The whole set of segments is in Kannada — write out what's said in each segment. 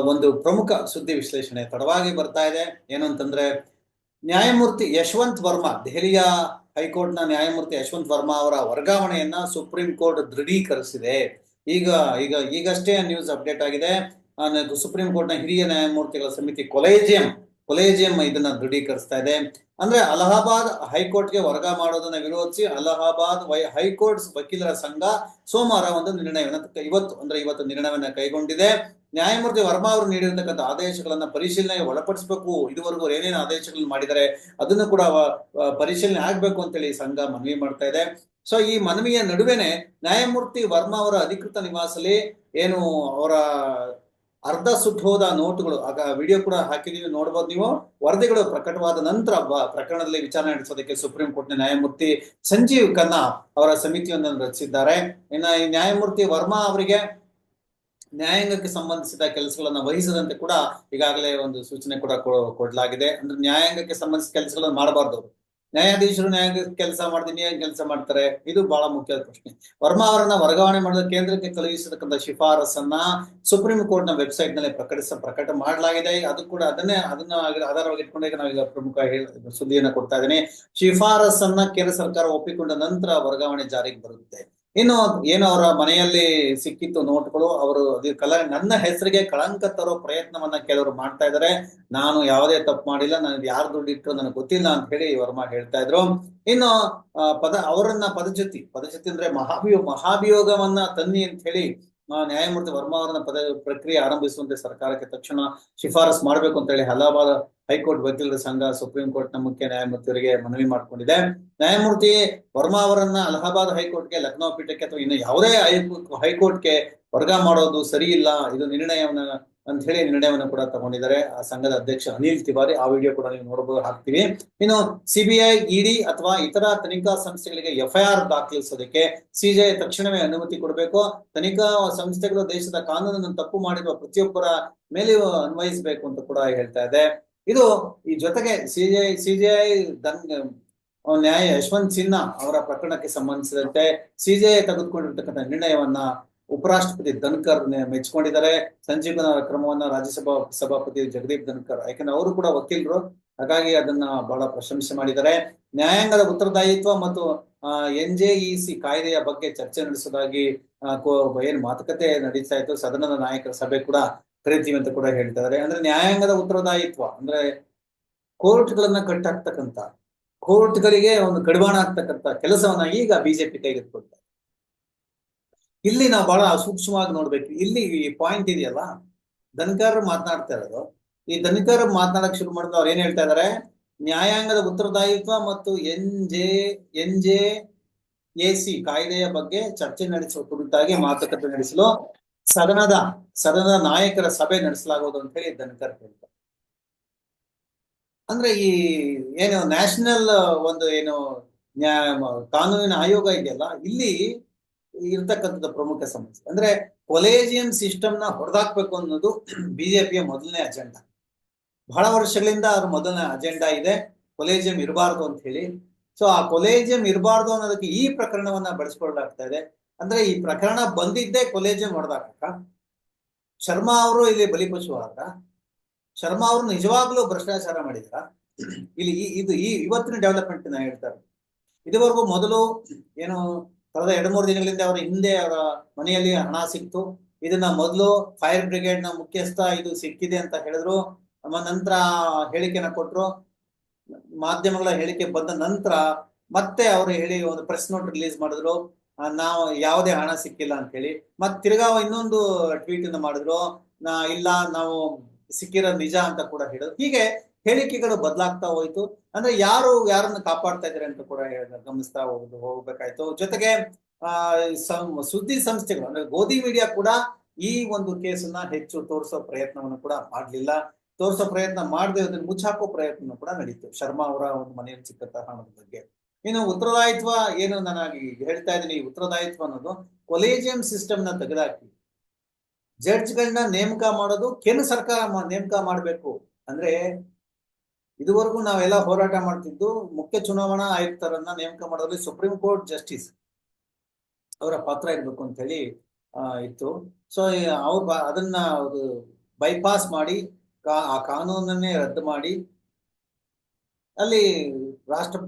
ಒಂದು ಪ್ರಮುಖ ಸುದ್ದಿ ವಿಶ್ಲೇಷಣೆ ತಡವಾಗಿ ಬರ್ತಾ ಇದೆ. ಏನಂತಂದ್ರೆ, ನ್ಯಾಯಮೂರ್ತಿ ಯಶವಂತ್ ವರ್ಮಾ, ದೆಹಲಿಯ ಹೈಕೋರ್ಟ್ನ ನ್ಯಾಯಮೂರ್ತಿ ಯಶವಂತ್ ವರ್ಮಾ ಅವರ ವರ್ಗಾವಣೆಯನ್ನ ಸುಪ್ರೀಂ ಕೋರ್ಟ್ ದೃಢೀಕರಿಸಿದೆ. ಈಗ ಈಗ, ಈಗಷ್ಟೇ ನ್ಯೂಸ್ ಅಪ್ಡೇಟ್ ಆಗಿದೆ. ಸುಪ್ರೀಂ ಕೋರ್ಟ್ನ ಹಿರಿಯ ನ್ಯಾಯಮೂರ್ತಿಗಳ ಸಮಿತಿ ಕೊಲೇಜಿಯಂ ಕೊಲೇಜಿಯಂ ಇದನ್ನ ದೃಢೀಕರಿಸ್ತಾ ಇದೆ. ಅಂದ್ರೆ ಅಲಹಾಬಾದ್ ಹೈಕೋರ್ಟ್ಗೆ ವರ್ಗ ಮಾಡೋದನ್ನ ವಿರೋಧಿಸಿ ಅಲಹಾಬಾದ್ ವೈ- ಹೈಕೋರ್ಟ್ ವಕೀಲರ ಸಂಘ ಸೋಮವಾರ ಒಂದು ನಿರ್ಣಯವನ್ನ ಇವತ್ತು, ಅಂದ್ರೆ ಇವತ್ತು ನಿರ್ಣಯವನ್ನ ಕೈಗೊಂಡಿದೆ. ನ್ಯಾಯಮೂರ್ತಿ ವರ್ಮಾ ಅವರು ನೀಡಿರತಕ್ಕಂಥ ಆದೇಶಗಳನ್ನ ಪರಿಶೀಲನೆಗೆ ಒಳಪಡಿಸಬೇಕು. ಇದುವರೆಗೂ ಏನೇನು ಆದೇಶಗಳನ್ನ ಮಾಡಿದ್ದಾರೆ, ಅದನ್ನು ಕೂಡ ಪರಿಶೀಲನೆ ಆಗ್ಬೇಕು ಅಂತೇಳಿ ಸಂಘ ಮನವಿ ಮಾಡ್ತಾ ಇದೆ. ಸೊ, ಈ ಮನವಿಯ ನಡುವೆನೆ ನ್ಯಾಯಮೂರ್ತಿ ವರ್ಮಾ ಅವರ ಅಧಿಕೃತ ನಿವಾಸಲ್ಲಿ ಏನು ಅವರ ಅರ್ಧ ಸುಟ್ಟು ಹೋದ ನೋಟುಗಳು, ಆಗ ವಿಡಿಯೋ ಕೂಡ ಹಾಕಿದೀವಿ, ನೋಡ್ಬೋದು ನೀವು. ವರದಿಗಳು ಪ್ರಕಟವಾದ ನಂತರ ಪ್ರಕರಣದಲ್ಲಿ ವಿಚಾರಣೆ ನಡೆಸೋದಕ್ಕೆ ಸುಪ್ರೀಂ ಕೋರ್ಟ್ನ ನ್ಯಾಯಮೂರ್ತಿ ಸಂಜೀವ್ ಖನ್ನಾ ಅವರ ಸಮಿತಿಯೊಂದನ್ನು ರಚಿಸಿದ್ದಾರೆ. ಇನ್ನು ನ್ಯಾಯಮೂರ್ತಿ ವರ್ಮಾ ಅವರಿಗೆ ನ್ಯಾಯಾಂಗಕ್ಕೆ ಸಂಬಂಧಿಸಿದ ಕೆಲಸಗಳನ್ನು ವಹಿಸದಂತೆ ಕೂಡ ಈಗಾಗಲೇ ಒಂದು ಸೂಚನೆ ಕೂಡ ಕೊಡಲಾಗಿದೆ. ಅಂದ್ರೆ ನ್ಯಾಯಾಂಗಕ್ಕೆ ಸಂಬಂಧಿಸಿದ ಕೆಲಸಗಳನ್ನು ಮಾಡಬಾರ್ದು ನ್ಯಾಯಾಧೀಶರು ನ್ಯಾಯಾಂಗ ಕೆಲಸ ಮಾಡ್ತೀನಿ ನ್ಯಾಯ ಕೆಲಸ ಮಾಡ್ತಾರೆ? ಇದು ಬಹಳ ಮುಖ್ಯವಾದ ಪ್ರಶ್ನೆ. ವರ್ಮಾ ಅವರನ್ನ ವರ್ಗಾವಣೆ ಮಾಡಿದ ಕೇಂದ್ರಕ್ಕೆ ಕಳುಹಿಸತಕ್ಕಂಥ ಶಿಫಾರಸನ್ನ ಸುಪ್ರೀಂ ಕೋರ್ಟ್ನ ವೆಬ್ಸೈಟ್ನಲ್ಲಿ ಪ್ರಕಟಿಸ, ಪ್ರಕಟ ಮಾಡಲಾಗಿದೆ. ಅದು ಕೂಡ ಅದನ್ನೇ, ಅದನ್ನ ಆಧಾರವಾಗಿ ಇಟ್ಕೊಂಡೇ ಈಗ ನಾವೀಗ ಪ್ರಮುಖ ಸುದ್ದಿಯನ್ನ ಕೊಡ್ತಾ ಇದ್ದೀನಿ. ಶಿಫಾರಸನ್ನ ಕೇಂದ್ರ ಸರ್ಕಾರ ಒಪ್ಪಿಕೊಂಡ ನಂತರ ವರ್ಗಾವಣೆ ಜಾರಿಗೆ ಬರುತ್ತೆ. ಇನ್ನು ಏನು ಅವರ ಮನೆಯಲ್ಲಿ ಸಿಕ್ಕಿತ್ತು ನೋಟ್ಗಳು, ಅವರು ಅದು ನನ್ನ ಹೆಸರಿಗೆ ಕಳಂಕ ತರೋ ಪ್ರಯತ್ನವನ್ನ ಕೆಲವರು ಮಾಡ್ತಾ ಇದ್ದಾರೆ ನಾನು ಯಾವುದೇ ತಪ್ಪು ಮಾಡಿಲ್ಲ, ನನಗೆ ಯಾರು ದುಡ್ಡು ಇಟ್ಟರು ನನಗೆ ಗೊತ್ತಿಲ್ಲ ಅಂತ ಹೇಳಿ ವರ್ಮಾ ಹೇಳ್ತಾ ಇದ್ರು. ಇನ್ನು ಪದ, ಅವರನ್ನ ಪದಚ್ಯುತಿ ಪದಚ್ಯುತಿ ಅಂದ್ರೆ ಮಹಾಭಿಯೋ, ಮಹಾಭಿಯೋಗವನ್ನ ತನ್ನಿ ಅಂತ ಹೇಳಿ ನ್ಯಾಯಮೂರ್ತಿ ವರ್ಮಾ ಅವರನ್ನ ಪದ, ಪ್ರಕ್ರಿಯೆ ಆರಂಭಿಸುವಂತೆ ಸರ್ಕಾರಕ್ಕೆ ತಕ್ಷಣ ಶಿಫಾರಸ್ ಮಾಡಬೇಕು ಅಂತ ಹೇಳಿ ಹಲವಾರು ಹೈಕೋರ್ಟ್ ವಕೀಲರ ಸಂಘ, ಸುಪ್ರೀಂ ಕೋರ್ಟ್ನ ಮುಖ್ಯ ನ್ಯಾಯಮೂರ್ತಿಯವರಿಗೆ ಮನವಿ ಮಾಡಿಕೊಂಡಿದೆ. ನ್ಯಾಯಮೂರ್ತಿ ವರ್ಮಾ ಅವರನ್ನ ಅಲಹಾಬಾದ್ ಹೈಕೋರ್ಟ್ಗೆ, ಲಕ್ನೋ ಪೀಠಕ್ಕೆ ಅಥವಾ ಇನ್ನು ಯಾವುದೇ ಹೈಕೋರ್ಟ್ಗೆ ವರ್ಗ ಮಾಡೋದು ಸರಿ ಇಲ್ಲ ಇದು ನಿರ್ಣಯವನ್ನ ಅಂತ ಹೇಳಿ ನಿರ್ಣಯವನ್ನು ಕೂಡ ತಗೊಂಡಿದ್ದಾರೆ. ಆ ಸಂಘದ ಅಧ್ಯಕ್ಷ ಅನಿಲ್ ತಿವಾರಿ, ಆ ವಿಡಿಯೋ ಕೂಡ ನೀವು ನೋಡಬಹುದು ಹಾಕ್ತೀವಿ. ಇನ್ನು ಸಿಬಿಐ, ಇಡಿ ಅಥವಾ ಇತರ ತನಿಖಾ ಸಂಸ್ಥೆಗಳಿಗೆ ಎಫ್ಐಆರ್ ದಾಖಲಿಸೋದಕ್ಕೆ ಸಿಜೆ ತಕ್ಷಣವೇ ಅನುಮತಿ ಕೊಡಬೇಕು. ತನಿಖಾ ಸಂಸ್ಥೆಗಳು ದೇಶದ ಕಾನೂನನ್ನು ತಪ್ಪು ಮಾಡಿರುವ ಪ್ರತಿಯೊಬ್ಬರ ಮೇಲೆಯೂ ಅನ್ವಯಿಸಬೇಕು ಅಂತ ಕೂಡ ಹೇಳ್ತಾ ಇದೆ. ಇದು ಈ ಜೊತೆಗೆ ಸಿಜೆಐ ಸಿಜಿಐ ನ್ಯಾಯ ಯಶವಂತ್ ಸಿನ್ಹಾ ಅವರ ಪ್ರಕರಣಕ್ಕೆ ಸಂಬಂಧಿಸಿದಂತೆ ಸಿಜೆಐ ತೆಗೆದುಕೊಂಡಿರ್ತಕ್ಕಂಥ ನಿರ್ಣಯವನ್ನ ಉಪರಾಷ್ಟ್ರಪತಿ ಧನ್ಕರ್ ಮೆಚ್ಕೊಂಡಿದ್ದಾರೆ. ಸಂಜೀವನ ಕ್ರಮವನ್ನ ರಾಜ್ಯಸಭಾ ಸಭಾಪತಿ ಜಗದೀಪ್ ಧನ್ಕರ್. ಯಾಕಂದ್ರೆ ಅವರು ಕೂಡ ವಕೀಲರು. ಹಾಗಾಗಿ ಅದನ್ನ ಬಹಳ ಪ್ರಶಂಸೆ ಮಾಡಿದ್ದಾರೆ. ನ್ಯಾಯಾಂಗದ ಉತ್ತರದಾಯಿತ್ವ ಮತ್ತು ಎನ್ ಜೆ ಇ ಸಿ ಕಾಯ್ದೆಯ ಬಗ್ಗೆ ಚರ್ಚೆ ನಡೆಸೋದಾಗಿ ಏನು ಮಾತುಕತೆ ನಡೀತಾ ಇತ್ತು. ಸದನದ ನಾಯಕರ ಸಭೆ ಕೂಡ ಕರಿತೀವಿ ಅಂತ ಕೂಡ ಹೇಳ್ತಾ ಇದ್ದಾರೆ. ಅಂದ್ರೆ ನ್ಯಾಯಾಂಗದ ಉತ್ತರದಾಯಿತ್ವ ಅಂದ್ರೆ ಕೋರ್ಟ್ಗಳನ್ನ ಕಟ್ಟಾಕ್ತಕ್ಕಂತ ಕೋರ್ಟ್ಗಳಿಗೆ ಒಂದು ಕಡಿವಾಣ ಆಗ್ತಕ್ಕಂತ ಕೆಲಸವನ್ನ ಈಗ ಬಿಜೆಪಿ ಕೈಗೆತ್ತಿಕೊಳ್ತಾರೆ ಇಲ್ಲಿ ನಾವು ಬಹಳ ಸೂಕ್ಷ್ಮವಾಗಿ ನೋಡ್ಬೇಕು. ಇಲ್ಲಿ ಈ ಪಾಯಿಂಟ್ ಇದೆಯಲ್ಲ? ದನಕರ್ ಮಾತನಾಡ್ತಾ ಇರೋದು. ಈ ದನಕರ್ ಮಾತನಾಡಕ್ ಶುರು ಮಾಡಿದ ಅವ್ರು ಏನ್ ಹೇಳ್ತಾ ಇದಾರೆ? ನ್ಯಾಯಾಂಗದ ಉತ್ತರದಾಯಿತ್ವ ಮತ್ತು N J N J, A C ಕಾಯ್ದೆಯ ಬಗ್ಗೆ ಚರ್ಚೆ ನಡೆಸುವ ಕುರಿತಾಗಿ ಮಾತುಕತೆ ನಡೆಸಲು ಸದನದ ಸದನದ ನಾಯಕರ ಸಭೆ ನಡೆಸಲಾಗುವುದು ಅಂತ ಹೇಳಿ ದನಕರ್ ಹೇಳ್ತಾರೆ ಅಂದ್ರೆ ಈ ಏನು ನ್ಯಾಷನಲ್ ಒಂದು ಏನು ಕಾನೂನಿನ ಆಯೋಗ ಇದೆಯಲ್ಲ, ಇಲ್ಲಿ ಇರ್ತಕ್ಕಂಥದ್ದು ಪ್ರಮುಖ ಸಮಸ್ಯೆ. ಅಂದ್ರೆ ಕೊಲೇಜಿಯಂ ಸಿಸ್ಟಮ್ನ ಹೊಡೆದಾಕ್ಬೇಕು ಅನ್ನೋದು ಬಿಜೆಪಿಯ ಮೊದಲನೇ ಅಜೆಂಡಾ. ಬಹಳ ವರ್ಷಗಳಿಂದ ಅವ್ರ ಮೊದಲನೇ ಅಜೆಂಡಾ ಇದೆ. ಕೊಲೇಜಿಯಂ ಇರಬಾರ್ದು ಅಂತ ಹೇಳಿ. ಸೊ ಆ ಕೊಲೇಜಿಯಂ ಇರಬಾರ್ದು ಅನ್ನೋದಕ್ಕೆ ಈ ಪ್ರಕರಣವನ್ನ ಬಳಸ್ಕೊಳ್ಳಾಗ್ತಾ ಇದೆ. ಅಂದ್ರೆ ಈ ಪ್ರಕರಣ ಬಂದಿದ್ದೇ ಕೊಲೇಜಿಯಂ ಹೊಡೆದಾಕ ಶರ್ಮಾ ಅವರು ಇಲ್ಲಿ ಬಲಿಪಶು ಆದ್ರ ಶರ್ಮಾ ಅವರು ನಿಜವಾಗ್ಲೂ ಭ್ರಷ್ಟಾಚಾರ ಮಾಡಿದ್ರ. ಇಲ್ಲಿ ಇದು ಈ ಇವತ್ತಿನ ಡೆವಲಪ್ಮೆಂಟ್ ನಾನು ಹೇಳ್ತಾರೆ. ಇದುವರೆಗೂ ಮೊದಲು ಏನು ಕಳೆದ ಎರಡು ಮೂರು ದಿನಗಳಿಂದ ಅವರ ಹಿಂದೆ ಅವರ ಮನೆಯಲ್ಲಿ ಹಣ ಸಿಕ್ತು. ಇದನ್ನ ಮೊದಲು ಫೈರ್ ಬ್ರಿಗೇಡ್ನ ಮುಖ್ಯಸ್ಥ ಇದು ಸಿಕ್ಕಿದೆ ಅಂತ ಹೇಳಿದ್ರು. ನಮ್ಮ ನಂತರ ಹೇಳಿಕೆನ ಕೊಟ್ರು. ಮಾಧ್ಯಮಗಳ ಹೇಳಿಕೆ ಬಂದ ನಂತರ ಮತ್ತೆ ಅವರು ಹೇಳಿ ಒಂದು ಪ್ರೆಸ್ ನೋಟ್ ರಿಲೀಸ್ ಮಾಡಿದ್ರು. ನಾವು ಯಾವುದೇ ಹಣ ಸಿಕ್ಕಿಲ್ಲ ಅಂತ ಹೇಳಿ ಮತ್ ತಿರ್ಗಾ ಇನ್ನೊಂದು ಟ್ವೀಟ್ ಮಾಡಿದ್ರು. ನಾ, ಇಲ್ಲ, ನಾವು ಸಿಕ್ಕಿರೋ ನಿಜ ಅಂತ ಕೂಡ ಹೇಳಿದ್ರು. ಹೀಗೆ ಹೇಳಿಕೆಗಳು ಬದಲಾಗ್ತಾ ಹೋಯ್ತು. ಅಂದ್ರೆ ಯಾರು ಯಾರನ್ನ ಕಾಪಾಡ್ತಾ ಇದ್ದಾರೆ ಅಂತ ಕೂಡ ಗಮನಿಸ್ತಾ ಹೋಗುದು, ಹೋಗ್ಬೇಕಾಯ್ತು. ಜೊತೆಗೆ, ಆ ಸುದ್ದಿ ಸಂಸ್ಥೆಗಳು, ಅಂದ್ರೆ ಗೋಧಿ ಮೀಡಿಯಾ ಕೂಡ ಈ ಒಂದು ಕೇಸನ್ನ ಹೆಚ್ಚು ತೋರಿಸೋ ಪ್ರಯತ್ನವನ್ನು ಕೂಡ ಮಾಡ್ಲಿಲ್ಲ. ತೋರಿಸೋ ಪ್ರಯತ್ನ ಮಾಡದೆ ಅದನ್ನ ಮುಚ್ಚಾಕೋ ಪ್ರಯತ್ನ ಕೂಡ ನಡೀತು. ಶರ್ಮಾ ಅವರ ಒಂದು ಮನೆಯಲ್ಲಿ ಸಿಕ್ಕಂತಹ ಹಣದ ಬಗ್ಗೆ. ಇನ್ನು ಉತ್ತರದಾಯಿತ್ವ ಏನು ನಾನಾಗಿ ಹೇಳ್ತಾ ಇದ್ದೀನಿ. ಈ ಉತ್ತರದಾಯಿತ್ವ ಅನ್ನೋದು ಕೊಲೇಜಿಯಂ ಸಿಸ್ಟಮ್ನ ತೆಗೆದಾಕಿ. ಜಡ್ಜ್ಗಳನ್ನ ನೇಮಕ ಮಾಡೋದು, ಕೇಂದ್ರ ಸರ್ಕಾರ ನೇಮಕ ಮಾಡಬೇಕು. ಅಂದ್ರೆ ಇದುವರೆಗೂ ನಾವೆಲ್ಲ ಹೋರಾಟ ಮಾಡ್ತಿದ್ದು ಮುಖ್ಯ ಚುನಾವಣಾ ಆಯುಕ್ತರನ್ನ ನೇಮಕ ಮಾಡೋದ್ರಲ್ಲಿ ಸುಪ್ರೀಂ ಕೋರ್ಟ್ ಜಸ್ಟಿಸ್ ಅವರ ಪಾತ್ರ ಇರ್ಬೇಕು ಅಂತ ಹೇಳಿ ಇತ್ತು. ಸೊ ಅವ್ರು ಅದನ್ನ ಅದು ಬೈಪಾಸ್ ಮಾಡಿ ಆ ಕಾನೂನನ್ನೇ ರದ್ದು ಮಾಡಿ, ಅಲ್ಲಿ ರಾಷ್ಟ್ರ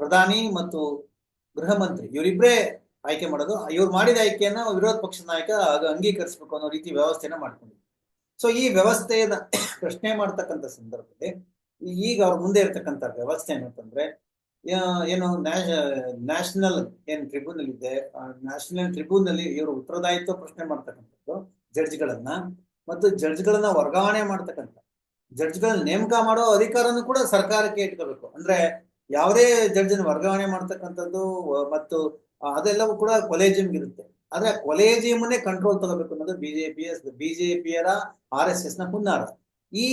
ಪ್ರಧಾನಿ ಮತ್ತು ಗೃಹ ಮಂತ್ರಿ ಇವರಿಬ್ಬರೇ ಆಯ್ಕೆ ಮಾಡೋದು. ಇವ್ರು ಮಾಡಿದ ಆಯ್ಕೆಯನ್ನ ವಿರೋಧ ಪಕ್ಷದ ನಾಯಕ ಅದು ಅಂಗೀಕರಿಸಬೇಕು ಅನ್ನೋ ರೀತಿ ವ್ಯವಸ್ಥೆನ ಮಾಡ್ಕೊಂಡಿದ್ರು. ಸೊ ಈ ವ್ಯವಸ್ಥೆಯನ್ನ ಪ್ರಶ್ನೆ ಮಾಡ್ತಕ್ಕಂಥ ಸಂದರ್ಭದಲ್ಲಿ, ಈಗ ಅವ್ರ ಮುಂದೆ ಇರ್ತಕ್ಕಂಥ ವ್ಯವಸ್ಥೆ ಏನಂತಂದ್ರೆ ಏನು ಏನು ನ್ಯಾಷನಲ್ ಏನ್ ಟ್ರಿಬ್ಯೂನಲ್ ಇದೆ ನ್ಯಾಷನಲ್ ಟ್ರಿಬ್ಯೂನಲ್ಲಿ ಇವರು ಉತ್ತರದಾಯಿತ್ವ ಪ್ರಶ್ನೆ ಮಾಡ್ತಕ್ಕಂಥದ್ದು ಜಡ್ಜ್ಗಳನ್ನ ಮತ್ತು ಜಡ್ಜ್ಗಳನ್ನ ವರ್ಗಾವಣೆ ಮಾಡ್ತಕ್ಕಂಥ ಜಡ್ಜ್ಗಳನ್ನ ನೇಮಕ ಮಾಡೋ ಅಧಿಕಾರನು ಕೂಡ ಸರ್ಕಾರಕ್ಕೆ ಇಟ್ಕೋಬೇಕು. ಅಂದ್ರೆ ಯಾವುದೇ ಜಡ್ಜ್ ವರ್ಗಾವಣೆ ಮಾಡ್ತಕ್ಕಂಥದ್ದು, ಮತ್ತು ಅದೆಲ್ಲವೂ ಕೂಡ ಕೊಲೇಜಿಯಂ ಇರುತ್ತೆ ಆದ್ರೆ ಕೊಲೇಜಿಯಂನೇ ಕಂಟ್ರೋಲ್ ತಗೋಬೇಕು ಅನ್ನೋದು ಬಿಜೆಪಿ ಬಿಜೆಪಿಯರ ಆರ್ ಎಸ್ ಎಸ್ನ ಹುನ್ನಾರ. ಈ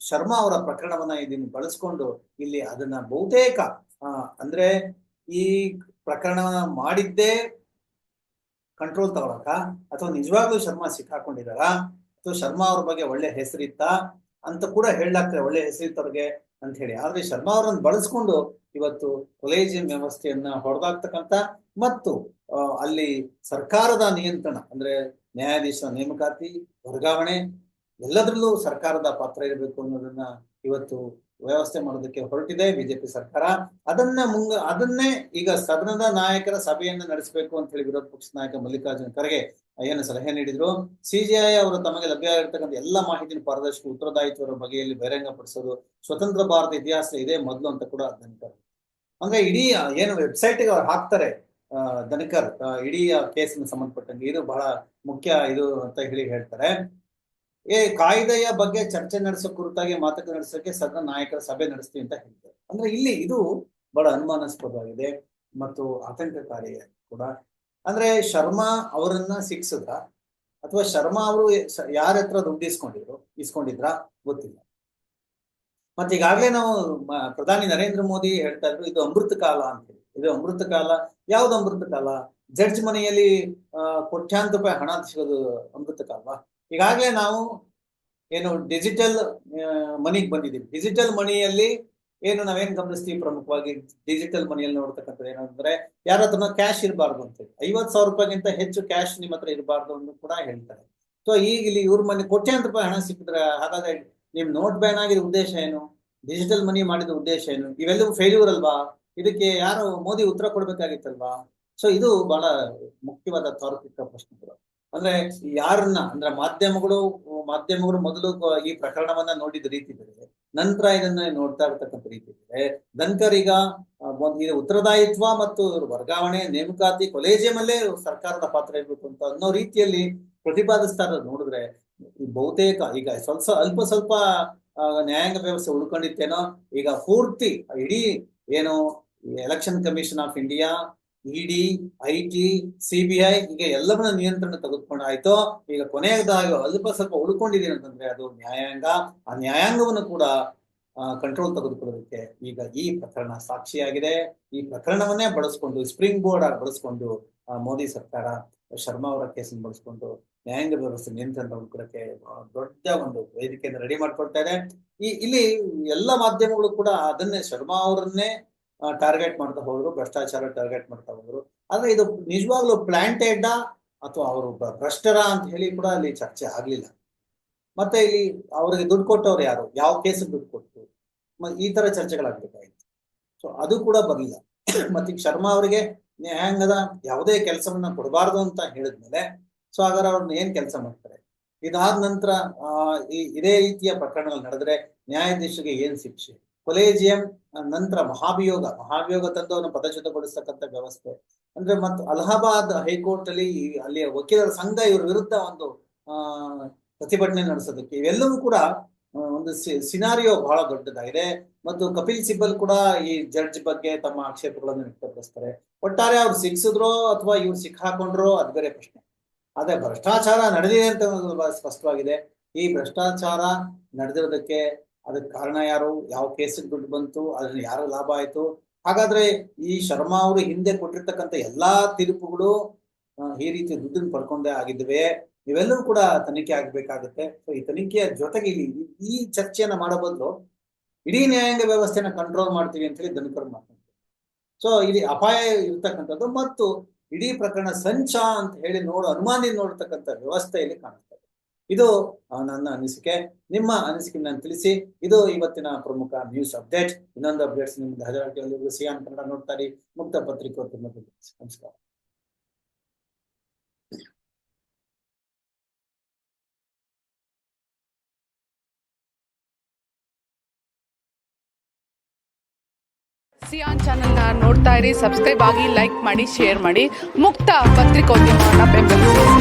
ಶರ್ಮಾ ಅವರ ಪ್ರಕರಣವನ್ನ ಇದನ್ನು ಬಳಸ್ಕೊಂಡು ಇಲ್ಲಿ ಅದನ್ನ ಬಹುತೇಕ ಅಂದ್ರೆ ಈ ಪ್ರಕರಣವನ್ನ ಮಾಡಿದ್ದೇ ಕಂಟ್ರೋಲ್ ತಗೊಳಕ ಅಥವಾ ನಿಜವಾಗ್ಲೂ ಶರ್ಮಾ ಸಿಕ್ಕಾಕೊಂಡಿದಾರ ಅಥವಾ ಶರ್ಮಾ ಅವ್ರ ಬಗ್ಗೆ ಒಳ್ಳೆ ಹೆಸರಿತ್ತ ಅಂತ ಕೂಡ ಹೇಳಲಾಗ್ತದೆ. ಒಳ್ಳೆ ಹೆಸರಿತ್ತವ್ರಿಗೆ ಅಂತ ಹೇಳಿ ಆದ್ರೆ ಶರ್ಮಾ ಅವರನ್ನು ಬಳಸ್ಕೊಂಡು ಇವತ್ತು ಕೊಲೇಜಿಯಂ ವ್ಯವಸ್ಥೆಯನ್ನ ಹೊಡೆದಾಗ್ತಕ್ಕಂತ ಮತ್ತು ಅಲ್ಲಿ ಸರ್ಕಾರದ ನಿಯಂತ್ರಣ, ಅಂದ್ರೆ ನ್ಯಾಯಾಧೀಶರ ನೇಮಕಾತಿ, ವರ್ಗಾವಣೆ, ಎಲ್ಲದರಲ್ಲೂ ಸರ್ಕಾರದ ಪಾತ್ರ ಇರಬೇಕು ಅನ್ನೋದನ್ನ ಇವತ್ತು ವ್ಯವಸ್ಥೆ ಮಾಡೋದಕ್ಕೆ ಹೊರಟಿದೆ ಬಿಜೆಪಿ ಸರ್ಕಾರ. ಅದನ್ನ ಮುಂಗ, ಅದನ್ನೇ ಈಗ ಸದನದ ನಾಯಕರ ಸಭೆಯನ್ನ ನಡೆಸಬೇಕು ಅಂತ ಹೇಳಿ ವಿರೋಧ ಪಕ್ಷದ ನಾಯಕ ಮಲ್ಲಿಕಾರ್ಜುನ ಖರ್ಗೆ ಏನು ಸಲಹೆ ನೀಡಿದ್ರು. ಸಿಜಿಐ ಅವರು ತಮಗೆ ಲಭ್ಯ ಆಗಿರ್ತಕ್ಕಂಥ ಎಲ್ಲ ಮಾಹಿತಿಯನ್ನು ಪಾರದರ್ಶಕ ಉತ್ತರದಾಯಿತ್ವರ ಬಗೆಯಲ್ಲಿ ಬಹಿರಂಗಪಡಿಸೋದು ಸ್ವತಂತ್ರ ಭಾರತ ಇತಿಹಾಸ ಇದೇ ಮೊದಲು ಅಂತ ಕೂಡ ದನಕರ್ ಅಂದ್ರೆ ಇಡೀ ಏನು ವೆಬ್ಸೈಟ್ ಅವ್ರು ಹಾಕ್ತಾರೆ ದನಕರ್ ಇಡೀ ಕೇಸಿನ ಸಂಬಂಧಪಟ್ಟಂಗೆ. ಇದು ಬಹಳ ಮುಖ್ಯ ಇದು ಅಂತ ಹೇಳಿ ಹೇಳ್ತಾರೆ. ಏ, ಕಾಯ್ದೆಯ ಬಗ್ಗೆ ಚರ್ಚೆ ನಡೆಸೋ ಕುರಿತಾಗಿ ಮಾತುಕತೆ ನಡೆಸೋಕೆ ಸದನ ನಾಯಕರ ಸಭೆ ನಡೆಸ್ತೀವಿ ಅಂತ ಹೇಳ್ತಾರೆ. ಅಂದ್ರೆ ಇಲ್ಲಿ ಇದು ಬಹಳ ಅನುಮಾನಾಸ್ಪದವಾಗಿದೆ ಮತ್ತು ಆತಂಕಕಾರಿ ಕೂಡ. ಅಂದ್ರೆ ಶರ್ಮಾ ಅವರನ್ನ ಸಿಕ್ಸಿದ್ರ? ಅಥವಾ ಶರ್ಮಾ ಅವರು ಯಾರ ಹತ್ರ ದುಡ್ಡು ಇಸ್ಕೊಂಡಿದ್ರು ಇಸ್ಕೊಂಡಿದ್ರ? ಗೊತ್ತಿಲ್ಲ. ಮತ್ತೆ ಈಗಾಗಲೇ ನಾವು ಪ್ರಧಾನಿ ನರೇಂದ್ರ ಮೋದಿ ಹೇಳ್ತಾ ಇದ್ರು ಇದು ಅಮೃತ ಕಾಲ ಅಂತ ಇದು ಅಮೃತ ಕಾಲ. ಯಾವ್ದು ಅಮೃತ ಕಾಲ? ಜಡ್ಜ್ ಮನೆಯಲ್ಲಿ ಆ, ಕೋಟ್ಯಾಂತರ ರೂಪಾಯಿ ಹಣ ಸಿಗೋದು ಅಮೃತ ಕಾಲ. ಈಗಾಗಲೇ ನಾವು ಏನು ಡಿಜಿಟಲ್ ಮನಿಗೆ ಬಂದಿದ್ದೀವಿ. ಡಿಜಿಟಲ್ ಮನಿಯಲ್ಲಿ ಏನು ನಾವೇನ್ ಗಮನಿಸ್ತೀವಿ ಪ್ರಮುಖವಾಗಿ ಡಿಜಿಟಲ್ ಮನಿಯಲ್ಲಿ ನೋಡ್ತಕ್ಕಂಥದ್ದು ಏನಂದ್ರೆ ಯಾರ ಹತ್ರನ ಕ್ಯಾಶ್ ಇರಬಾರ್ದು ಅಂತ ಐವತ್ ಸಾವಿರ ರೂಪಾಯಿಗಿಂತ ಹೆಚ್ಚು ಕ್ಯಾಶ್ ನಿಮ್ಮ ಹತ್ರ ಇರಬಾರ್ದು ಅಂತ ಕೂಡ ಹೇಳ್ತಾರೆ. ಸೊ ಈಗ ಇಲ್ಲಿ ಇವ್ರ ಮನೆ ಕೋಟ್ಯಾಂತರ ರೂಪಾಯಿ ಹಣ ಸಿಕ್ಕಿದ್ರೆ ಹಾಗಾದ್ರೆ ನಿಮ್ ನೋಟ್ ಬ್ಯಾನ್ ಆಗಿದ ಉದ್ದೇಶ ಏನು? ಡಿಜಿಟಲ್ ಮನಿ ಮಾಡಿದ ಉದ್ದೇಶ ಏನು? ಇವೆಲ್ಲವೂ ಫೇಲ್ಯೂರ್ ಅಲ್ವಾ? ಇದಕ್ಕೆ ಯಾರು ಮೋದಿ ಉತ್ತರ ಕೊಡ್ಬೇಕಾಗಿತ್ತಲ್ವಾ? ಸೊ ಇದು ಬಹಳ ಮುಖ್ಯವಾದ ತಾರ್ಕಿಕ ಪ್ರಶ್ನೆಗಳು ಅಂದ್ರೆ ಯಾರನ್ನ ಅಂದ್ರೆ ಮಾಧ್ಯಮಗಳು ಮಾಧ್ಯಮಗಳು ಮೊದಲು ಈ ಪ್ರಕರಣವನ್ನ ನೋಡಿದ ರೀತಿ ಬೇರೆ. ನಂತರ ಇದನ್ನ ನೋಡ್ತಾ ಇರ್ತಕ್ಕಂಥ ರೀತಿ ಇದೆ ಈಗ ಒಂದು ಉತ್ತರದಾಯಿತ್ವ ಮತ್ತು ವರ್ಗಾವಣೆ, ನೇಮಕಾತಿ ಕೊಲೇಜಿಯಮಲ್ಲೇ ಸರ್ಕಾರದ ಪಾತ್ರ ಇರಬೇಕು ಅಂತ ಅನ್ನೋ ರೀತಿಯಲ್ಲಿ ಪ್ರತಿಪಾದಿಸ್ತಾ ಇರೋದು ನೋಡಿದ್ರೆ ಬಹುತೇಕ ಈಗ ಸ್ವಲ್ಪ ಅಲ್ಪ ಸ್ವಲ್ಪ ನ್ಯಾಯಾಂಗ ವ್ಯವಸ್ಥೆ ಉಳ್ಕೊಂಡಿತ್ತೇನೋ, ಈಗ ಪೂರ್ತಿ ಇಡೀ ಏನು election commission of India ED I T CBI ಈಗ ಎಲ್ಲವನ್ನ ನಿಯಂತ್ರಣ ತೆಗೆದುಕೊಂಡು ಆಯ್ತು. ಈಗ ಕೊನೆಯದಾಗಿ ಅಲ್ಪ ಸ್ವಲ್ಪ ಉಳ್ಕೊಂಡಿದೆ ಅಂತಂದ್ರೆ ಅದು ನ್ಯಾಯಾಂಗ. ಆ ನ್ಯಾಯಾಂಗವನ್ನು ಕೂಡ ಕಂಟ್ರೋಲ್ ತೆಗೆದುಕೊಳ್ಳೋದಕ್ಕೆ ಈಗ ಈ ಪ್ರಕರಣ ಸಾಕ್ಷಿಯಾಗಿದೆ. ಈ ಪ್ರಕರಣವನ್ನೇ ಬಳಸ್ಕೊಂಡು ಸ್ಪ್ರಿಂಗ್ ಬೋರ್ಡ್ ಆಗಿ ಬಳಸ್ಕೊಂಡು ಮೋದಿ ಸರ್ಕಾರ, ಶರ್ಮಾ ಅವರ ಕೇಸನ್ನು ಬಳಸ್ಕೊಂಡು ನ್ಯಾಯಾಂಗ ವ್ಯವಸ್ಥೆ ನಿಯಂತ್ರಣ ತೆಗೆದುಕೊಳ್ಳಕ್ಕೆ ದೊಡ್ಡ ಒಂದು ವೇದಿಕೆಯನ್ನು ರೆಡಿ ಮಾಡ್ಕೊಳ್ತಾ ಇದೆ. ಈ, ಇಲ್ಲಿ ಎಲ್ಲ ಮಾಧ್ಯಮಗಳು ಕೂಡ ಅದನ್ನೇ, ಶರ್ಮಾ ಅವರನ್ನೇ ಟಾರ್ಗೆಟ್ ಮಾಡ್ತಾ ಹೋದ್ರು, ಭ್ರಷ್ಟಾಚಾರ ಟಾರ್ಗೆಟ್ ಮಾಡ್ತಾ ಹೋದ್ರು. ಆದ್ರೆ ಇದು ನಿಜವಾಗ್ಲೂ ಪ್ಲಾಂಟೆಡ್ ಅಥವಾ ಅವರು ಭ್ರಷ್ಟರ ಅಂತ ಹೇಳಿ ಕೂಡ ಅಲ್ಲಿ ಚರ್ಚೆ ಆಗ್ಲಿಲ್ಲ. ಮತ್ತೆ ಇಲ್ಲಿ ಅವರಿಗೆ ದುಡ್ಡು ಕೊಟ್ಟವ್ರು ಯಾರು? ಯಾವ ಕೇಸ್ ದುಡ್ಡು ಕೊಟ್ಟು ಈ ತರ ಚರ್ಚೆಗಳಾಗ್ಬೇಕಾಗಿತ್ತು ಸೊ ಅದು ಕೂಡ ಬರಲಿಲ್ಲ. ಮತ್ತೆ ಶರ್ಮಾ ಅವರಿಗೆ, ನ್ಯಾಯಾಂಗದ ಯಾವುದೇ ಕೆಲಸವನ್ನ ಕೊಡಬಾರ್ದು ಅಂತ ಹೇಳಿದ್ಮೇಲೆ, ಸೊ, ಹಾಗಾದ್ರೆ ಅವ್ರನ್ನ ಏನ್ ಕೆಲಸ ಮಾಡ್ತಾರೆ? ಇದಾದ ನಂತರ ಈ, ಇದೇ ರೀತಿಯ ಪ್ರಕರಣಗಳು ನಡೆದ್ರೆ ನ್ಯಾಯಾಧೀಶರಿಗೆ ಏನ್ ಶಿಕ್ಷೆ? ಕೊಲೇಜಿಯಂ ನಂತರ ಮಹಾಭಿಯೋಗ ಮಹಾಭಿಯೋಗ ತಂದು ಪದಚ್ಯುತಗೊಳಿಸ್ತಕ್ಕಂಥ ವ್ಯವಸ್ಥೆ. ಅಂದ್ರೆ ಮತ್ತು ಅಲಹಾಬಾದ್ ಹೈಕೋರ್ಟ್ ಅಲ್ಲಿ ಅಲ್ಲಿಯ ವಕೀಲರ ಸಂಘ ಇವ್ರ ವಿರುದ್ಧ ಒಂದು ಪ್ರತಿಭಟನೆ ನಡೆಸೋದಕ್ಕೆ ಇವೆಲ್ಲವೂ ಕೂಡ ಒಂದು ಸಿನಾರಿಯೋ ಬಹಳ ದೊಡ್ಡದಾಗಿದೆ. ಮತ್ತು ಕಪಿಲ್ ಸಿಬ್ಬಲ್ ಕೂಡ ಈ ಜಡ್ಜ್ ಬಗ್ಗೆ ತಮ್ಮ ಆಕ್ಷೇಪಗಳನ್ನು ವ್ಯಕ್ತಪಡಿಸ್ತಾರೆ. ಒಟ್ಟಾರೆ ಅವ್ರು ಸಿಕ್ಕಿಸಿದ್ರೋ ಅಥವಾ ಇವ್ರು ಸಿಕ್ಕಾಕೊಂಡ್ರೋ ಅದು ಬೇರೆ ಪ್ರಶ್ನೆ. ಆದ್ರೆ ಭ್ರಷ್ಟಾಚಾರ ನಡೆದಿದೆ ಅಂತ ಸ್ಪಷ್ಟವಾಗಿದೆ. ಈ ಭ್ರಷ್ಟಾಚಾರ ನಡೆದಿರೋದಕ್ಕೆ ಅದಕ್ಕೆ ಕಾರಣ ಯಾರು? ಯಾವ ಕೇಸಿಗೆ ದುಡ್ಡು ಬಂತು? ಅದನ್ನ ಯಾರು ಲಾಭ ಆಯ್ತು? ಹಾಗಾದ್ರೆ ಈ ಶರ್ಮಾ ಅವರು ಹಿಂದೆ ಕೊಟ್ಟಿರ್ತಕ್ಕಂಥ ಎಲ್ಲಾ ತೀರ್ಪುಗಳು ಈ ರೀತಿ ದುಡ್ಡನ್ನು ಪಡ್ಕೊಂಡೇ ಆಗಿದ್ವೆ ಇವೆಲ್ಲವೂ ಕೂಡ ತನಿಖೆ ಆಗ್ಬೇಕಾಗುತ್ತೆ. ಸೊ ಈ ತನಿಖೆಯ ಜೊತೆಗೆ ಇಲ್ಲಿ ಈ- ಚರ್ಚೆಯನ್ನ ಮಾಡೋ ಬದಲು ಇಡೀ ನ್ಯಾಯಾಂಗ ವ್ಯವಸ್ಥೆನ ಕಂಟ್ರೋಲ್ ಮಾಡ್ತೀವಿ ಅಂತ ಹೇಳಿ ದನಕರ್ ಮಾತಾಡ್ತಾರೆ. ಸೊ ಇಲ್ಲಿ ಅಪಾಯ ಇರ್ತಕ್ಕಂಥದ್ದು ಮತ್ತು ಇಡೀ ಪ್ರಕರಣ ಸಂಚ ಅಂತ ಹೇಳಿ ನೋಡು ಅನುಮಾನಿ ನೋಡ್ತಕ್ಕಂಥ ವ್ಯವಸ್ಥೆಯಲ್ಲಿ ಕಾಣಿಸ್ತದೆ ಇದು ನನ್ನ ಅನಿಸಿಕೆ. ನಿಮ್ಮ ಅನಿಸಿಕೆಯನ್ನು ತಿಳಿಸಿ, ಇದು ಇವತ್ತಿನ ಪ್ರಮುಖ ನ್ಯೂಸ್ ಅಪ್ಡೇಟ್ ಇನ್ನೊಂದು ಅಪ್ಡೇಟ್ಸ್ ನಿಮ್ದು ಹಜಾರ್ ಸಿಯಾನ್ ಕನ್ನಡ ನೋಡ್ತಾರೆ. ಮುಕ್ತ ಪತ್ರಿಕೋದ್ಯಮ ನಮಸ್ಕಾರ. ಸಿಯಾನ್ ಚಾನೆಲ್ನ ನೋಡ್ತಾ ಇರಿ, ಸಬ್ಸ್ಕ್ರೈಬ್ ಆಗಿ, ಲೈಕ್ ಮಾಡಿ, ಶೇರ್ ಮಾಡಿ. ಮುಕ್ತ ಪತ್ರಿಕೋದ್ಯಮವನ್ನು ಬೆಂಬಲಿಸಿ.